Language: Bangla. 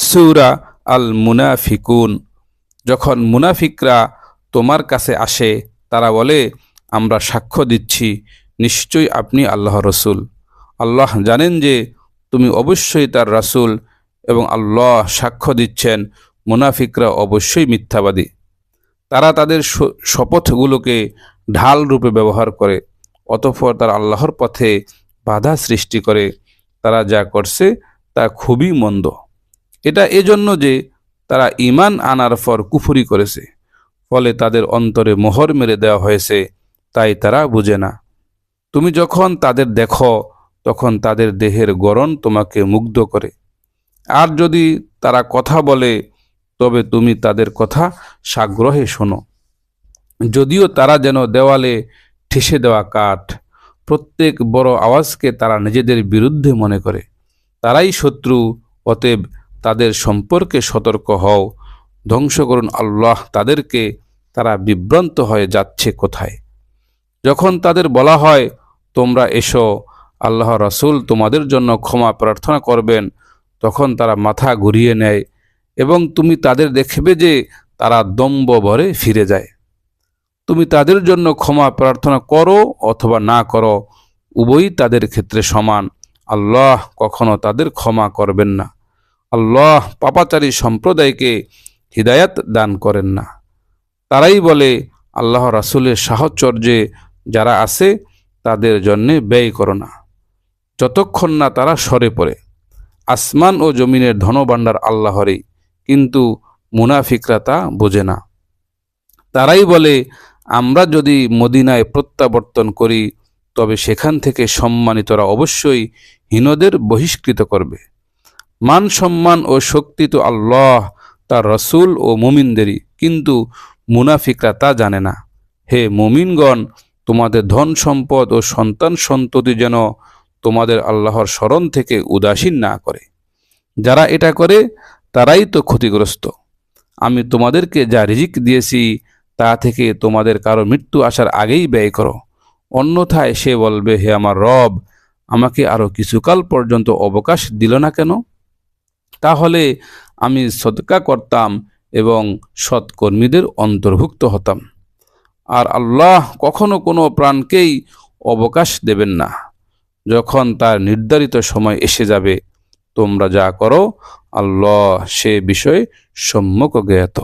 সুরা আল মুনাফিকুন যখন মুনাফিকরা তোমার কাছে আসে, তারা বলে, আমরা সাক্ষ্য দিচ্ছি, নিশ্চয়ই আপনি আল্লাহ রসুল। আল্লাহ জানেন যে তুমি অবশ্যই তার রাসুল এবং আল্লাহ সাক্ষ্য দিচ্ছেন, মুনাফিকরা অবশ্যই মিথ্যাবাদী। তারা তাদের শপথগুলোকে ঢাল রূপে ব্যবহার করে, অতঃপর তারা আল্লাহর পথে বাধা সৃষ্টি করে। তারা যা করছে তা খুবই মন্দ। এটা এজন্য যে তারা ইমান আনার পর কুফুরি করেছে, ফলে তাদের অন্তরে মোহর মেরে দেওয়া হয়েছে, তাই তারা বুঝে না। তুমি যখন তাদের দেখো, তখন তাদের দেহের গড়ন তোমাকে মুগ্ধ করে। আর যদি তারা কথা বলে, তবে তুমি তাদের কথা সাগ্রহে শোনো। যদিও তারা যেন দেওয়ালে ঠেসে দেওয়া কাঠ, প্রত্যেক বড় আওয়াজকে তারা নিজেদের বিরুদ্ধে মনে করে। তারাই শত্রু, অতএব তাদের সম্পর্কে সতর্ক হও। ধ্বংস করুন আল্লাহ, তাদেরকে তারা বিভ্রান্ত হয়ে যাচ্ছে কোথায়? যখন তাদের বলা হয়, তোমরা এসো, আল্লাহ রসুল তোমাদের জন্য ক্ষমা প্রার্থনা করবেন, তখন তারা মাথা ঘুরিয়ে নেয় এবং তুমি তাদের দেখবে যে তারা দম্ব ভরে ফিরে যায়। তুমি তাদের জন্য ক্ষমা প্রার্থনা করো অথবা না করো, উভয়ই তাদের ক্ষেত্রে সমান। আল্লাহ কখনো তাদের ক্ষমা করবেন না। আল্লাহ পাপাচারী সম্প্রদায়কে হিদায়াত দান করেন না। তারাই বলে, আল্লাহ রাসুলের সাহচর্যে যারা আছে, তাদের জন্যে ব্যয় করো না। যতক্ষণ না তারা সরে পড়ে। আসমান ও জমিনের ধনভাণ্ডার আল্লাহরই, কিন্তু মুনাফিকরা তা বোঝে না। তারাই বলে, আমরা যদি মদিনায় প্রত্যাবর্তন করি, তবে সেখান থেকে সম্মানিতরা অবশ্যই হীনদের বহিষ্কৃত করবে। মান সম্মান ও শক্তি তো আল্লাহ, তার রসুল ও মুমিনদেরই। কিন্তু মুনাফিকরা তা জানে না। হে মুমিনগণ, তোমাদের ধন সম্পদ ও সন্তান সন্ততি যেন তোমাদের আল্লাহর স্মরণ থেকে উদাসীন না করে। যারা এটা করে, তারাই তো ক্ষতিগ্রস্ত। আমি তোমাদেরকে যা রিজিক দিয়েছি, তা থেকে তোমাদের কারও মৃত্যু আসার আগেই ব্যয় করো। অন্যথায় সে বলবে, হে আমার রব, আমাকে আরও কিছুকাল পর্যন্ত অবকাশ দিল না কেন? তাহলে আমি সদকা করতাম এবং সৎকর্মীদের অন্তর্ভুক্ত হতাম। আর আল্লাহ কখনো কোনো প্রাণকেই অবকাশ দেবেন না। যখন তার নির্ধারিত সময় এসে যাবে, তোমরা যা করো, আল্লাহ সে বিষয়ে সম্যক জ্ঞাত।